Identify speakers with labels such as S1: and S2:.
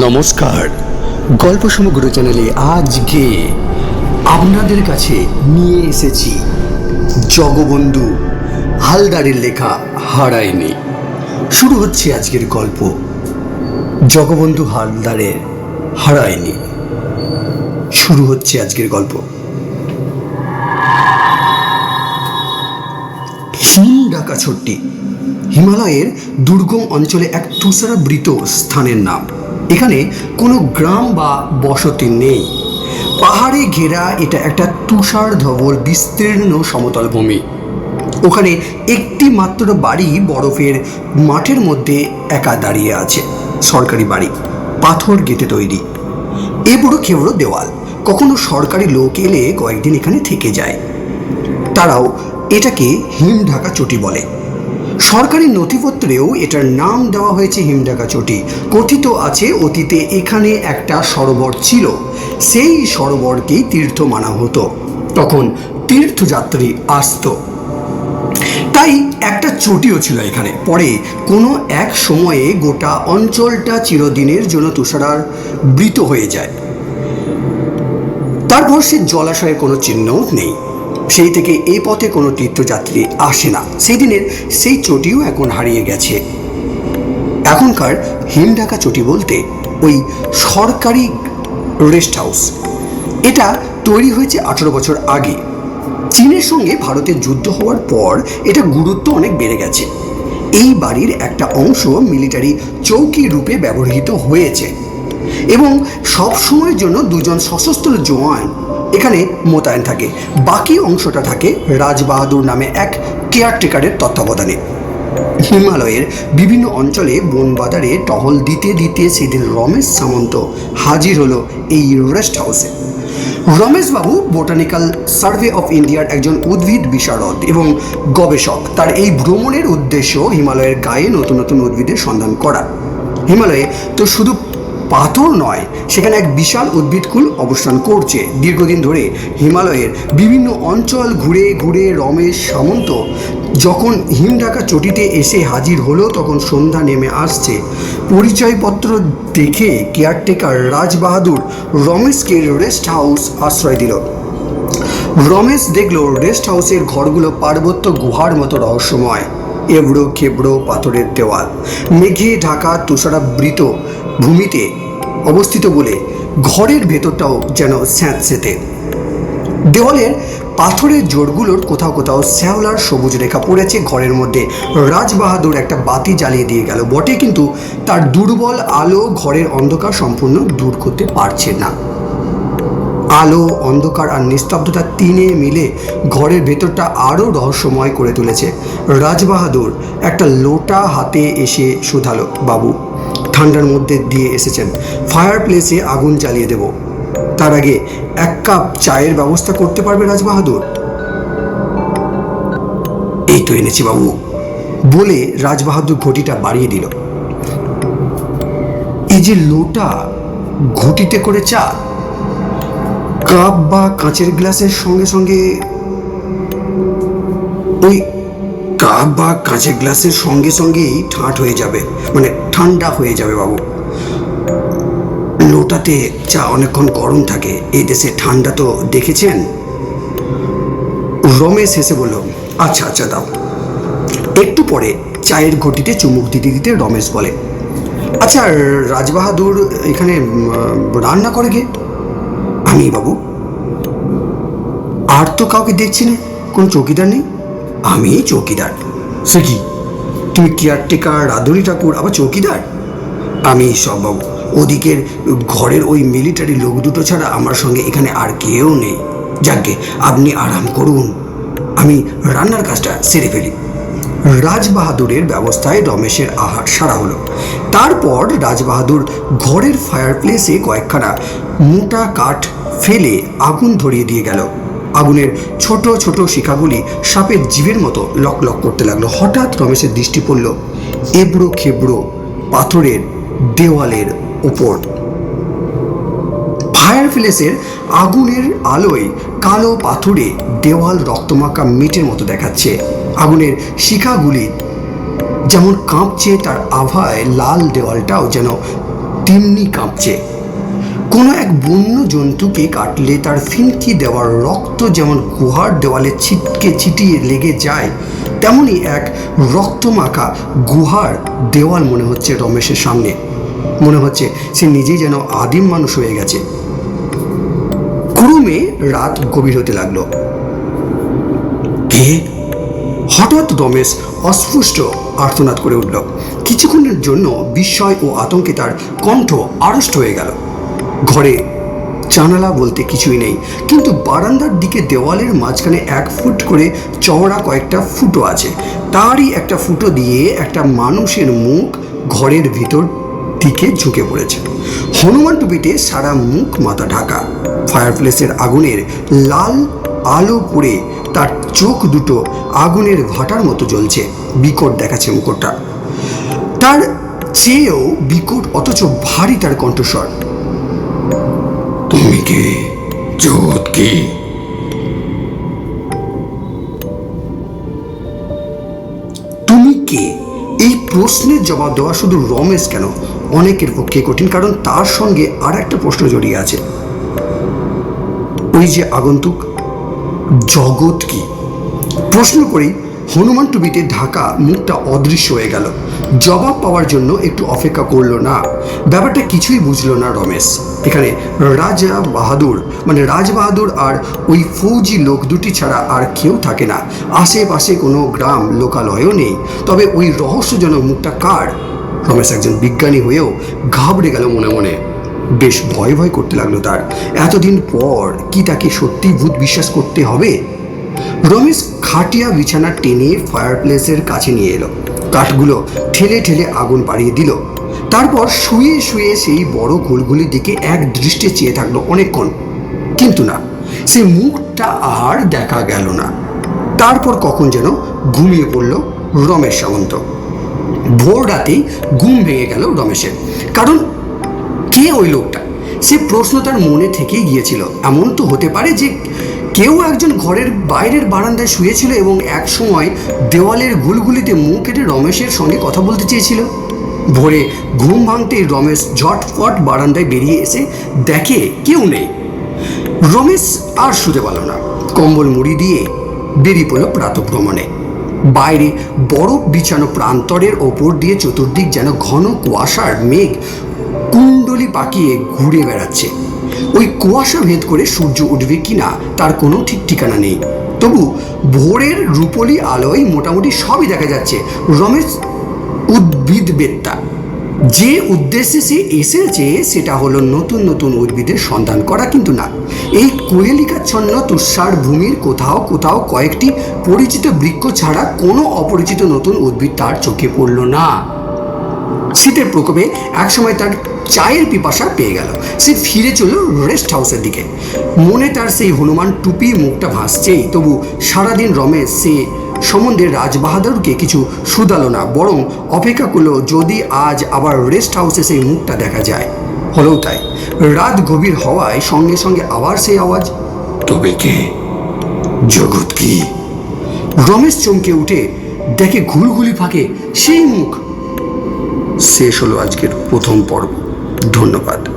S1: নমস্কার। গল্প সমগ্র চ্যানেলে আজকে আপনাদের কাছে নিয়ে এসেছি জগবন্ধু হালদারের লেখা হারায়নি। শুরু হচ্ছে আজকের গল্প। জগবন্ধু হালদারের হারায়নি। শুরু হচ্ছে আজকের গল্প। হিম ডাকা ছোট্টি হিমালয়ের দুর্গম অঞ্চলে এক তুষারাবৃত স্থানের নাম। এখানে কোনো গ্রাম বা বসতি নেই। পাহাড়ে ঘেরা এটা একটা তুষার ধবল বিস্তীর্ণ সমতল ভূমি। ওখানে একটি মাত্র বাড়ি বরফের মাঠের মধ্যে একা দাঁড়িয়ে আছে, সরকারি বাড়ি, পাথর গেটে তৈরি। এ বড় খেবড়ো দেওয়াল, কখনো সরকারি লোক এলে কয়েকদিন এখানে থেকে যায়। তারাও এটাকে হিম ঢাকা চটি বলে। সরকারি নথিপত্রেও এটার নাম দেওয়া হয়েছে হিমঢাকা চটি। কথিত আছে, অতীতে এখানে একটা সরোবর ছিল। সেই সরোবরকেই তীর্থ মানা হতো। তখন তীর্থযাত্রী আসতো। তাই একটা চটিও ছিল এখানে। পরে কোনো এক সময়ে গোটা অঞ্চলটা চিরদিনের জন্য তুষারার বৃত হয়ে যায়। তারপর সে জলাশয়ের কোনো চিহ্নও নেই। সেই থেকে এই পথে কোনো তীর্থযাত্রী আসে না। সেই দিনের সেই চটিও এখন হারিয়ে গেছে। এখনকার হিমঢাকা চটি বলতে ওই সরকারি রেস্ট হাউস। এটা তৈরি হয়েছে আঠারো বছর আগে। চীনের সঙ্গে ভারতের যুদ্ধ হওয়ার পর এটা গুরুত্ব অনেক বেড়ে গেছে। এই বাড়ির একটা অংশ মিলিটারি চৌকি রূপে ব্যবহৃত হয়েছে। এবং সব সময়ের জন্য দুজন সশস্ত্র জওয়ান এখানে মোতায়েন থাকে। বাকি অংশটা থাকে রাজবাহাদুর নামে এক কেয়ারটেকারের তত্ত্বাবধানে। হিমালয়ের বিভিন্ন অঞ্চলে বনবাদারে টহল দিতে দিতে সেদিন রমেশ সামন্ত হাজির হলো এই রেস্ট হাউসে রমেশবাবু বোটানিক্যাল সার্ভে অফ ইন্ডিয়ার একজন উদ্ভিদ বিশারদ এবং গবেষক। তার এই ভ্রমণের উদ্দেশ্য হিমালয়ের গায়ে নতুন নতুন উদ্ভিদের সন্ধান করা। হিমালয়ে তো শুধু পাথর নয়, সেখানে এক বিশাল উদ্ভিদকুল অবস্থান করছে। দীর্ঘদিন ধরে হিমালয়ের বিভিন্ন অঞ্চল ঘুরে ঘুরে রমেশ সামন্ত যখন হিমঢাকা চটিতে এসে হাজির হলো, তখন সন্ধ্যা নেমে আসছে। পরিচয়পত্র দেখে কেয়ারটেকার রাজবাহাদুর রমেশকে রেস্ট হাউস আশ্রয় দিল। রমেশ দেখল রেস্ট হাউসের ঘরগুলো পার্বত্য গুহার মতো রহস্যময়। এবড়ো খেবড়ো পাথরের দেওয়াল। মেঘে ঢাকা তুষারাবৃত। ভূমিতে অবস্থিত বলে ঘরের ভেতরটাও যেন স্যাঁতসেতে দেওয়ালের পাথরের জোরগুলোর কোথাও কোথাও শ্যাওলার সবুজ রেখা পড়েছে ঘরের মধ্যে। রাজবাহাদুর একটা বাতি জ্বালিয়ে দিয়ে গেল। বটে কিন্তু তার দুর্বল আলো ঘরের অন্ধকার সম্পূর্ণ দূর করতে পারছে না। আলো, অন্ধকার আর নিস্তব্ধতা তিনে মিলে ঘরের ভেতরটা আরও রহস্যময় করে তুলেছে। রাজবাহাদুর একটা লোটা হাতে এসে শুধালো বাবু। ঠান্ডার মধ্যে দিয়ে এসেছেন। ফায়ার প্লেসে আগুন জ্বালিয়ে দেব। তার আগে এক কাপ চায়ের ব্যবস্থা করতে পারবে রাজবাহাদুর? এই তো এনেছি বাবু। বলে রাজবাহাদুর ঘটিটা বাড়িয়ে দিল। এই যে লোটা ঘটিতে করে চা, কাপ বা কাঁচের গ্লাসের সঙ্গে সঙ্গে ওই কাপ বা কাঁচের গ্লাসের সঙ্গে সঙ্গেই ঠাঁট হয়ে যাবে। মানে ঠান্ডা হয়ে যাবে বাবু। লোটাতে চা অনেকক্ষণ গরম থাকে। এই দেশে ঠান্ডা তো দেখেছেন? রমেশ হেসে বলল আচ্ছা আচ্ছা দাও। একটু পরে চায়ের ঘটিতে চুমুক দিতে দিতে রমেশ বলে আচ্ছা রাজবাহাদুর এখানে রান্না করে গে আমি, বাবু। আর তো কাউকে দেখছি না। কোনো চৌকিদার নেই? আমি চৌকিদার। সে কি? তুমি কেয়ারটেকার রাধুনী ঠাকুর, আবার চৌকিদার? আমি সব ওদিকের ঘরের ওই মিলিটারি লোক দুটো ছাড়া আমার সঙ্গে এখানে আর কেউ নেই। যাকে আপনি আরাম করুন। আমি রান্নার কাজটা সেরে ফেলি। রাজবাহাদুরের ব্যবস্থায় রমেশের আহার সারা হলো। তারপর রাজবাহাদুর ঘরের ফায়ার প্লেসে কয়েকখানা মোটা কাঠ ফেলে আগুন ধরিয়ে দিয়ে গেল। আগুনের ছোট ছোট শিখাগুলি সাপের জীবের মতো লক লক করতে লাগল। হঠাৎ রমেশের দৃষ্টি পড়ল এবড়ো খেবড়ো পাথরের দেওয়ালের ওপর ফায়ার প্লেসের আগুনের আলোয় কালো পাথরে দেওয়াল রক্তমাখা মিটের মতো দেখাচ্ছে। আগুনের শিখাগুলি যেমন কাঁপছে, তার আভায় লাল দেওয়ালটাও যেন তেমনি কাঁপছে। কোনো এক বন্য জন্তুকে কাটলে তার ফিনকি দেওয়ার রক্ত যেমন গুহার দেওয়ালে ছিটকে ছিটিয়ে লেগে যায়, তেমনি এক রক্তমাখা গুহার দেওয়াল মনে হচ্ছে রমেশের সামনে। মনে হচ্ছে সে নিজেই যেন আদিম মানুষ হয়ে গেছে। ক্রমে রাত গভীর হতে লাগল। কে? হঠাৎ রমেশ অস্পষ্ট আর্তনাদ করে উঠল। কিছুক্ষণের জন্য বিস্ময় ও আতঙ্কে তার কণ্ঠ আড়ষ্ট হয়ে গেল। ঘরে। জানালা বলতে কিছুই নেই, কিন্তু বারান্দার দিকে দেওয়ালের মাঝখানে এক ফুট করে চওড়া কয়েকটা ফুটো আছে। তারই একটা ফুটো দিয়ে একটা মানুষের মুখ ঘরের ভিতর দিকে ঝুঁকে পড়েছে। হনুমান টুপিতে সারা মুখ মাথা ঢাকা। ফায়ারপ্লেসের আগুনের লাল আলো পড়ে তার চোখ দুটো আগুনের ভাটার মতো জ্বলছে, বিকট দেখাচ্ছে মুকুটটা তার চেয়েও বিকট, অথচ ভারী তার কণ্ঠস্বর। তুমি কে? জগৎ কে? তুমি কে? এই প্রশ্নের জবাব দেওয়া শুধু রমেশ কেন? অনেকের পক্ষে কঠিন, কারণ তার সঙ্গে আর একটা প্রশ্ন জড়িয়ে আছে। ওই যে আগন্তুক, জগৎ কি? প্রশ্ন করেই হনুমান টুবিতে ঢাকা মুখটা অদৃশ্য হয়ে গেল। জবাব পাওয়ার জন্য একটু অপেক্ষা করল না। ব্যাপারটা কিছুই বুঝলো না রমেশ। এখানে রাজা বাহাদুর মানে রাজ বাহাদুর আর ওই ফৌজি লোক দুটি ছাড়া আর কেউ থাকে না। আশেপাশে কোনো গ্রাম লোকালয়ও নেই। তবে ওই রহস্যজনক মুখটা কার? রমেশ একজন বিজ্ঞানী হয়েও ঘাবড়ে গেল মনে মনে। বেশ ভয় ভয় করতে লাগল তার। এতদিন পর কি তাকে সত্যি ভূত বিশ্বাস করতে হবে? রমেশ খাটিয়া বিছানা টেনে ফায়ারপ্লেসের কাছে নিয়ে এলো। কাঠগুলো ঠেলে ঠেলে আগুন বাড়িয়ে দিল। তারপর শুয়ে শুয়ে সেই বড় গোলগুলির দিকে এক দৃষ্টে চেয়ে থাকল অনেকক্ষণ। কিন্তু না সেই মুখটা আর দেখা গেল না। তারপর কখন যেন ঘুমিয়ে পড়ল রমেশ সামন্ত। ভোর রাতেই ঘুম ভেঙে গেল রমেশের। কারণ কে ওই লোকটা? সে প্রশ্ন তার মনে থেকেই গিয়েছিল। এমন তো হতে পারে যে কেউ একজন ঘরের বাইরের বারান্দায় শুয়েছিল এবং এক সময় দেওয়ালের গুলগুলিতে মুখ কেটে রমেশের সঙ্গে কথা বলতে চেয়েছিল। ভোরে ঘুম ভাঙতেই রমেশ ঝটফট বারান্দায় বেরিয়ে এসে দেখে কেউ নেই। রমেশ আর শুতে পারল না। কম্বল মুড়ি দিয়ে বেরিয়ে পড়ল প্রাতভ্রমণে। বাইরে বরফ বিছানো প্রান্তরের ওপর দিয়ে চতুর্দিক যেন ঘন কুয়াশার মেঘ কুণ্ডলি পাকিয়ে ঘুরে বেড়াচ্ছে। ওই কুয়াশা ভেদ করে সূর্য উঠবে কিনা তার কোনো ঠিক ঠিকানা নেই। তবু ভোরের রূপলি আলোয় মোটামুটি সবই দেখা যাচ্ছে, রমেশ উদ্ভিদবেত্তা যে উদ্দেশ্যে সে এসেছে, সেটা হলো নতুন নতুন উদ্ভিদের সন্ধান করা কিন্তু না। এই কোহেলিকাচ্ছন্ন তুষার ভূমির কোথাও কোথাও কয়েকটি পরিচিত বৃক্ষ ছাড়া কোনো অপরিচিত নতুন উদ্ভিদ তার চোখে পড়ল না। শীতের প্রকোপে একসময় তার চায়ের পিপাসা পেয়ে গেল। সে ফিরে চলল রেস্ট হাউসের দিকে। মনে তার সেই হনুমান টুপি মুখটা ভাসছেই, তবু সারাদিন রমেশ সে সম্বন্ধে রাজবাহাদুরকে কিছু শুধালো না, বরং অপেক্ষা করল যদি আজ আবার রেস্ট হাউসে সেই মুখটা দেখা যায়। হলেও তাই, রাত গভীর হওয়ায় সঙ্গে সঙ্গে আবার সেই আওয়াজ, তবে কে? জগৎ কি? রমেশ চমকে উঠে দেখে ঘুলঘুলি ফাঁকে, সেই মুখ? শেষ হলো আজকের প্রথম পর্ব। ধন্যবাদ।